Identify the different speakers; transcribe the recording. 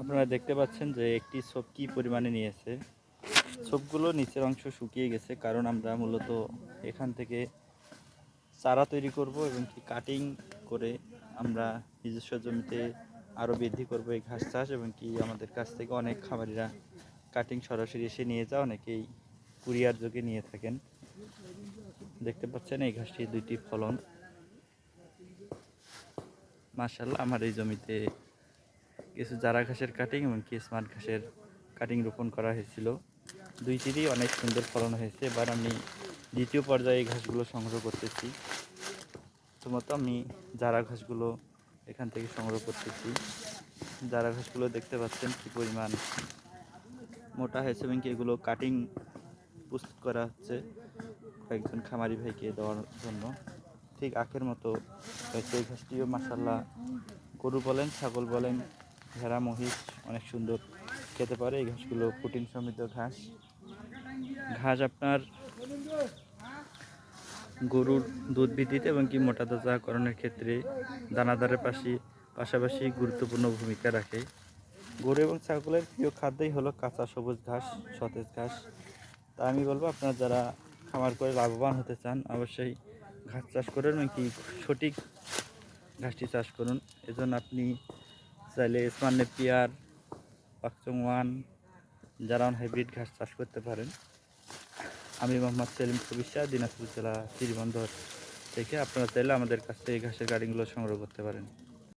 Speaker 1: আপনারা দেখতে পাচ্ছেন যে একটি ছোপ কি পরিমাণে নিয়েছে। ছোপগুলো নিচের অংশ শুকিয়ে গেছে, কারণ আমরা মূলত এখান থেকে চারা তৈরি করব এবং কি কাটিং করে আমরা নিজস্ব জমিতে আরও বৃদ্ধি করব এই ঘাস চাষ এবং কি আমাদের কাছ থেকে অনেক খামারিরা কাটিং সরাসরি এসে নিয়ে যাও অনেকেই কুরিয়ার যোগে নিয়ে থাকেন। দেখতে পাচ্ছেন এই ঘাসটি দুইটি ফলন। মার্শাল্লাহ আমার এই জমিতে কিছু জারা ঘাসের কাটিং এবং কি স্মার্ট ঘাসের কাটিং রোপণ করা হয়েছিল। দুইটিরই অনেক সুন্দর ফলন হয়েছে। এবার আমি দ্বিতীয় পর্যায়ে এই ঘাসগুলো সংগ্রহ করতেছি। প্রথমত আমি জারা ঘাসগুলো এখান থেকে সংগ্রহ করতেছি। জারা ঘাসগুলো দেখতে পাচ্ছেন কি পরিমাণ মোটা হয়েছে এবং কি এগুলো কাটিং প্রস্তুত করা হচ্ছে কয়েকজন খামারি ভাইকে দেওয়ার জন্য। ঠিক আখের মতো হয়েছে এই ঘাসটিও মাসাল্লাহ গরু বলেন, ছাগল বলেন ভেড়া, মহিষ অনেক সুন্দর খেতে পারে। এই ঘাসগুলো প্রোটিন সমৃদ্ধ ঘাস। ঘাস আপনার গরুর দুধ বৃদ্ধিতে এবং কি মোটা তাজাকরণের ক্ষেত্রে দানাদারের পাশে পাশাপাশি গুরুত্বপূর্ণ ভূমিকা রাখে। গরু এবং ছাগলের প্রিয় খাদ্যই হলো কাঁচা সবুজ ঘাস, সতেজ ঘাস। তা আমি বলব, আপনারা যারা খামার করে লাভবান হতে চান, অবশ্যই ঘাস চাষ করুন কি সঠিক ঘাসটি চাষ করুন। এজন্য আপনি চাইলে স্মার নেপিয়ার পাকচং ওয়ান যারা হাইব্রিড ঘাস চাষ করতে পারেন। আমি মোহাম্মদ সেলিম কবিশা দিনাজপুর জেলা শ্রীবন্দর থেকে। আপনারা চাইলে আমাদের কাছ থেকে এই ঘাসের গাড়িগুলো সংগ্রহ করতে পারেন।